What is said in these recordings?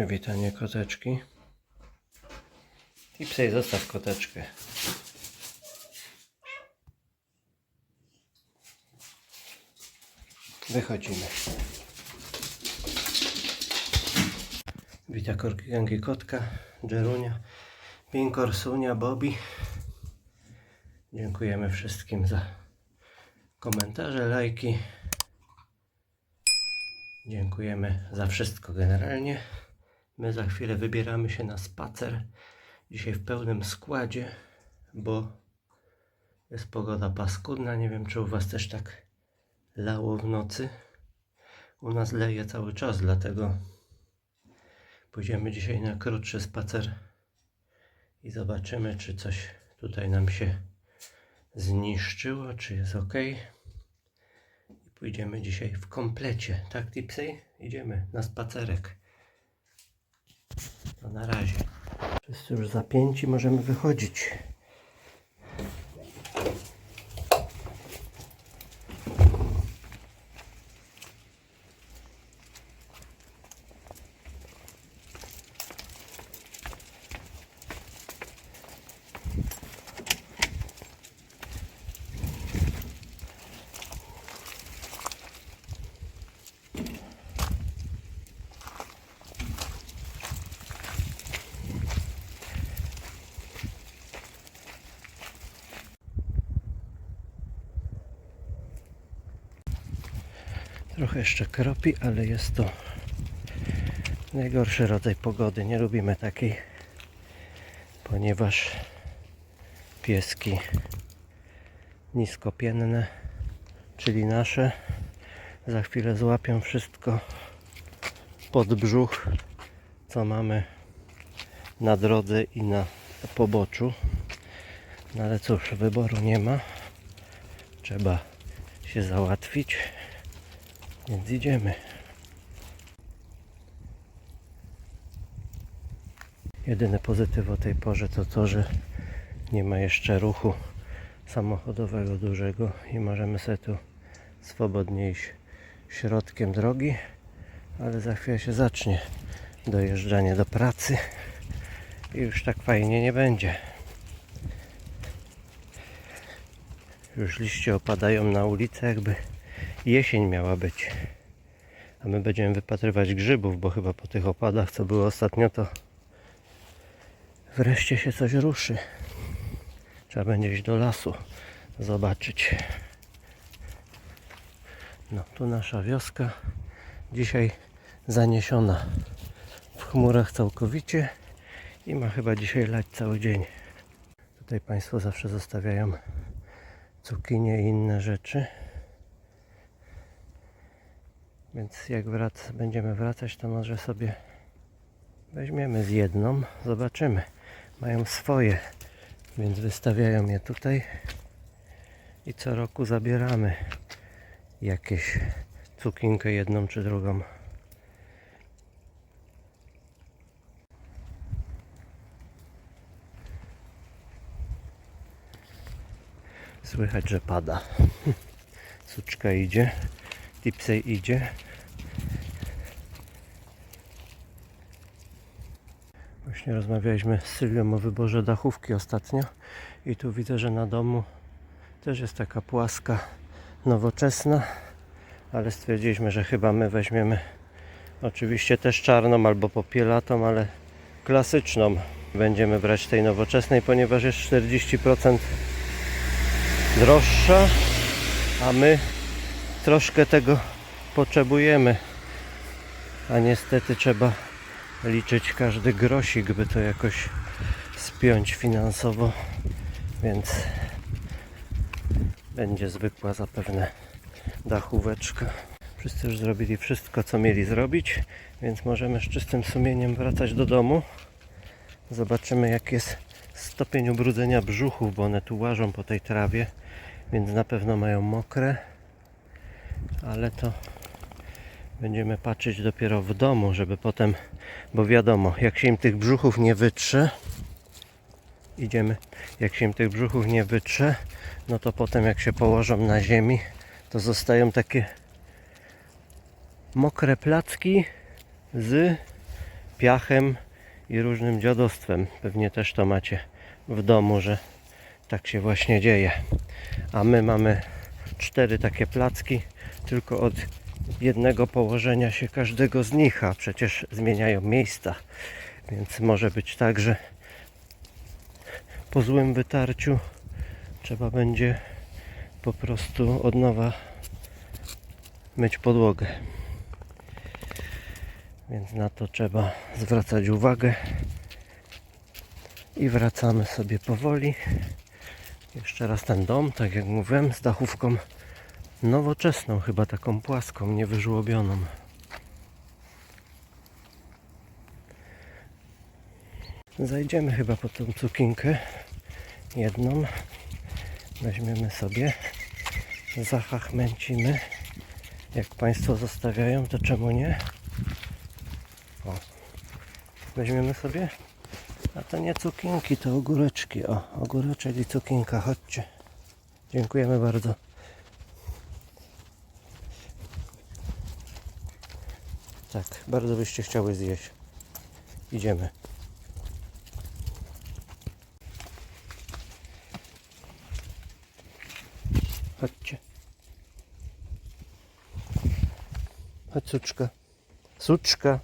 Przywitanie koteczki. I psej, zostaw koteczkę. Wychodzimy. Wita korki, gangi, kotka, Jerunia, Pinkor, Sunia, Bobby. Dziękujemy wszystkim za komentarze, lajki. Dziękujemy za wszystko generalnie. My za chwilę wybieramy się na spacer. Dzisiaj w pełnym składzie, bo jest pogoda paskudna. Nie wiem, czy u Was też tak lało w nocy. U nas leje cały czas, dlatego pójdziemy dzisiaj na krótszy spacer i zobaczymy, czy coś tutaj nam się zniszczyło, czy jest ok. I pójdziemy dzisiaj w komplecie, tak Tipsy? Idziemy na spacerek. To na razie. Wszyscy już zapięci, możemy wychodzić. Trochę jeszcze kropi, ale jest to najgorszy rodzaj pogody. Nie lubimy takiej, ponieważ pieski niskopienne, czyli nasze, za chwilę złapią wszystko pod brzuch, co mamy na drodze i na poboczu. No ale cóż, wyboru nie ma. Trzeba się załatwić. Więc idziemy. Jedyny pozytyw o tej porze to to, że nie ma jeszcze ruchu samochodowego dużego i możemy sobie tu swobodnie iść środkiem drogi, ale za chwilę się zacznie dojeżdżanie do pracy i już tak fajnie nie będzie. Już liście opadają na ulicę, jakby jesień miała być. A my będziemy wypatrywać grzybów, bo chyba po tych opadach, co były ostatnio, to wreszcie się coś ruszy. Trzeba będzie iść do lasu, zobaczyć. No, tu nasza wioska. Dzisiaj zaniesiona w chmurach całkowicie i ma chyba dzisiaj lać cały dzień. Tutaj Państwo zawsze zostawiają cukinie i inne rzeczy. Więc jak wrac, będziemy wracać, to może sobie weźmiemy z jedną, zobaczymy. Mają swoje, więc wystawiają je tutaj i co roku zabieramy jakieś cukinkę jedną czy drugą. Słychać, że pada. Suczka idzie. Tipsej idzie. Właśnie rozmawialiśmy z Sylwią o wyborze dachówki ostatnio i tu widzę, że na domu też jest taka płaska, nowoczesna, ale stwierdziliśmy, że chyba my weźmiemy oczywiście też czarną albo popielatą, ale klasyczną. Będziemy brać tej nowoczesnej, ponieważ jest 40% droższa, a my troszkę tego potrzebujemy. A niestety trzeba liczyć każdy grosik, by to jakoś spiąć finansowo, więc będzie zwykła zapewne dachóweczka. Wszyscy już zrobili wszystko, co mieli zrobić, więc możemy z czystym sumieniem wracać do domu. Zobaczymy, jak jest stopień ubrudzenia brzuchów, bo one tu łażą po tej trawie, więc na pewno mają mokre ale to będziemy patrzeć dopiero w domu, żeby potem, bo wiadomo, jak się im tych brzuchów nie wytrze, idziemy, jak się im tych brzuchów nie wytrze, no to potem jak się położą na ziemi, to zostają takie mokre placki z piachem i różnym dziadostwem. Pewnie też to macie w domu, że tak się właśnie dzieje. A my mamy cztery takie placki, tylko od jednego położenia się każdego z nich, a przecież zmieniają miejsca. Więc może być tak, że po złym wytarciu trzeba będzie po prostu od nowa myć podłogę. Więc na to trzeba zwracać uwagę. I wracamy sobie powoli. Jeszcze raz ten dom, tak jak mówiłem, z dachówką nowoczesną, chyba taką płaską, niewyżłobioną. Zajdziemy chyba po tą cukinkę jedną. Weźmiemy sobie, zachachmęcimy. Jak Państwo zostawiają, to czemu nie? O. Weźmiemy sobie. A to nie cukinki, to ogóreczki. O, ogóreczek i cukinka, chodźcie. Dziękujemy bardzo. Tak, bardzo byście chciały zjeść. Idziemy. Chodźcie. Chodź, suczka. Suczka.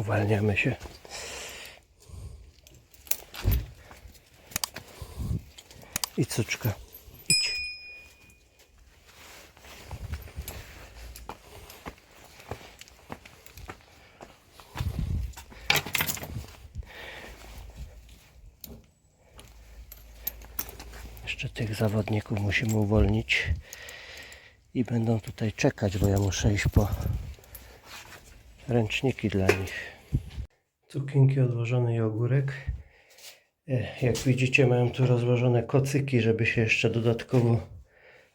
Uwalniamy się. I cuczka. Idź. Jeszcze tych zawodników musimy uwolnić i będą tutaj czekać, bo ja muszę iść po ręczniki dla nich. Cukinki odłożone i ogórek. E, Jak widzicie, mają tu rozłożone kocyki, żeby się jeszcze dodatkowo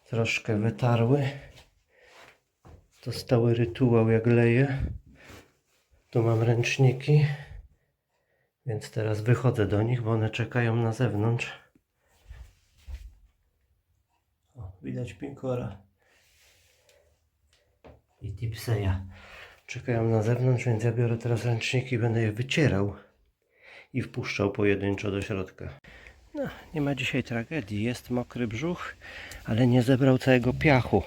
troszkę wytarły. To stały rytuał, jak leję. Tu mam ręczniki, więc teraz wychodzę do nich, bo one czekają na zewnątrz. O, widać pinkora i tipseja czekają na zewnątrz, więc ja biorę teraz ręczniki i będę je wycierał i wpuszczał pojedynczo do środka. No, nie ma dzisiaj tragedii. Jest mokry brzuch, ale nie zebrał całego piachu.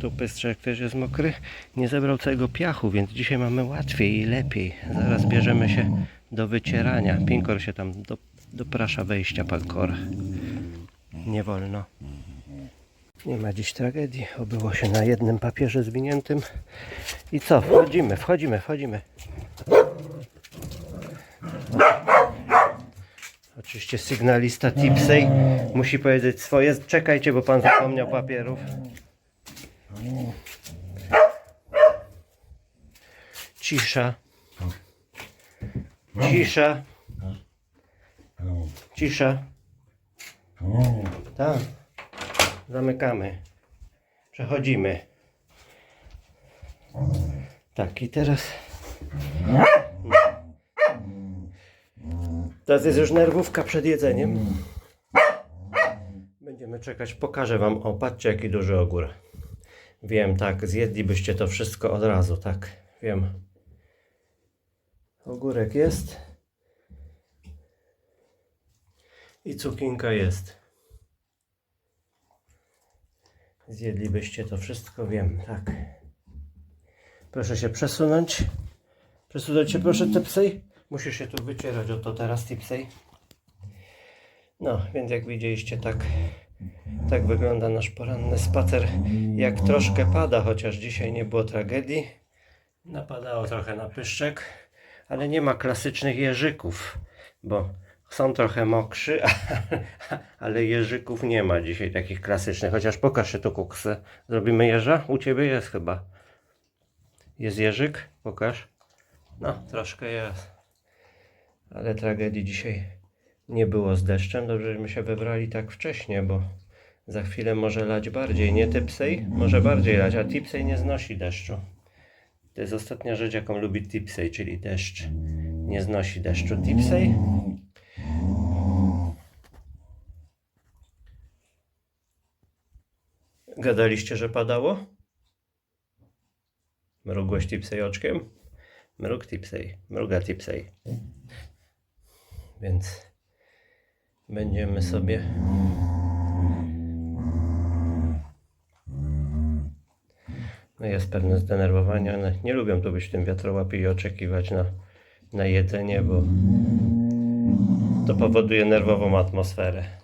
Tu pystrzek też jest mokry, nie zebrał całego piachu, więc dzisiaj mamy łatwiej i lepiej. Zaraz bierzemy się do wycierania. Pinkor się tam do, doprasza wejścia pankora. Nie wolno. Nie ma dziś tragedii. Obyło się na jednym papierze zwiniętym. I co? Wchodzimy, wchodzimy, wchodzimy. Oczywiście sygnalista Tipsey musi powiedzieć swoje. Czekajcie, bo pan zapomniał papierów. Cisza. Cisza. Cisza. Tak. Zamykamy. Przechodzimy. Tak, i teraz. Teraz jest już nerwówka przed jedzeniem. Będziemy czekać. Pokażę Wam. O, patrzcie, jaki duży ogór. Wiem, tak. Zjedlibyście to wszystko od razu, tak. Wiem. Ogórek jest. I cukinka jest. Zjedlibyście to wszystko, wiem, tak. Proszę się przesunąć. Przesunąć się proszę, Tipsej. Musisz się tu wycierać o to teraz, Tipsej. No, więc jak widzieliście, tak, tak wygląda nasz poranny spacer. Jak troszkę pada, chociaż dzisiaj nie było tragedii. Napadało trochę na pyszczek, ale nie ma klasycznych jeżyków, bo są trochę mokrzy, ale jeżyków nie ma dzisiaj takich klasycznych. Chociaż pokaż się tu kuksy. Zrobimy jeża? U ciebie jest chyba. Jest jeżyk? Pokaż. No, troszkę jest. Ale tragedii dzisiaj nie było z deszczem. Dobrze, żeśmy się wybrali tak wcześnie, bo za chwilę może lać bardziej. Nie Tipsej? Może bardziej lać, a Tipsej nie znosi deszczu. To jest ostatnia rzecz, jaką lubi Tipsy, czyli deszcz. Nie znosi deszczu Tipsy. Gadaliście, że padało? Mrugłeś Tipsy oczkiem? Mrug Tipsy, mruga Tipsy. Więc będziemy sobie No jest pewne zdenerwowanie. One nie lubią tu być w tym wiatrołapie i oczekiwać na, na jedzenie, bo to powoduje nerwową atmosferę.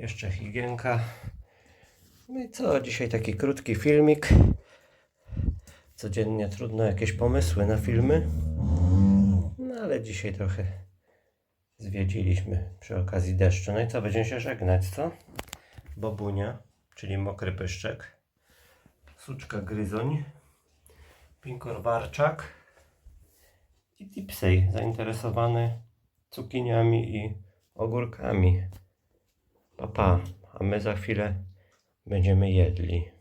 Jeszcze higienka. No i co? Dzisiaj taki krótki filmik. Codziennie trudno jakieś pomysły na filmy. No ale dzisiaj trochę zwiedziliśmy przy okazji deszczu. No i co? Będziemy się żegnać, co? Bobunia, czyli mokry pyszczek, suczka gryzoń, pinkor warczak i tipsej zainteresowany cukiniami i ogórkami. Papa, a my za chwilę będziemy jedli.